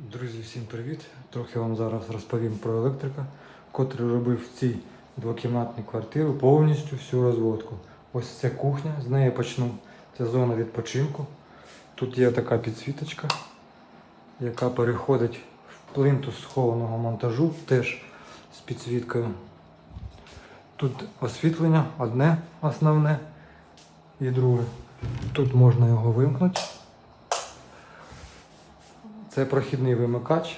Друзі, всім привіт! Трохи вам зараз розповім про електрика, котрий робив в цій двокімнатній квартирі повністю всю розводку. Ось це кухня, з неї почну. Це зона відпочинку. Тут є така підсвіточка, яка переходить в плинтус схованого монтажу, теж з підсвіткою. Тут освітлення одне основне і друге. Тут можна його вимкнути. Це прохідний вимикач.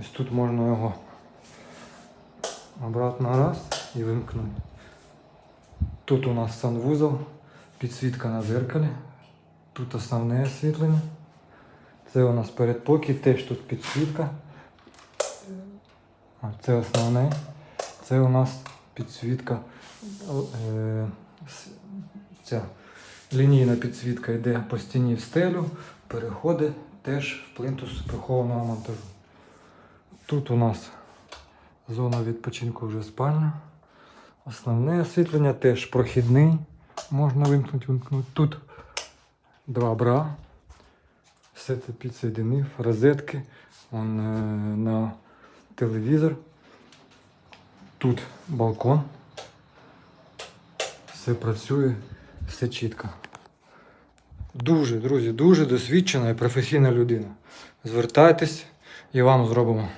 Ось тут можна його обратно раз і вимкнути. Тут у нас санвузол, підсвітка на зеркалі. Тут основне освітлення. Це у нас передпокій, теж тут підсвітка. Це основне. Це у нас підсвітка. Е, ця лінійна підсвітка йде по стіні в стелю, переходить теж в плинтус прихованого монтажу. Тут у нас зона відпочинку вже спальня. Основне освітлення теж прохідний. Можна вимкнути, вимкнути. Тут два бра. Все це підсоєдинив, розетки он, е, на телевізор. Тут балкон. Все працює, все чітко. Дуже, друзі, дуже досвідчена і професійна людина. Звертайтесь і вам зробимо.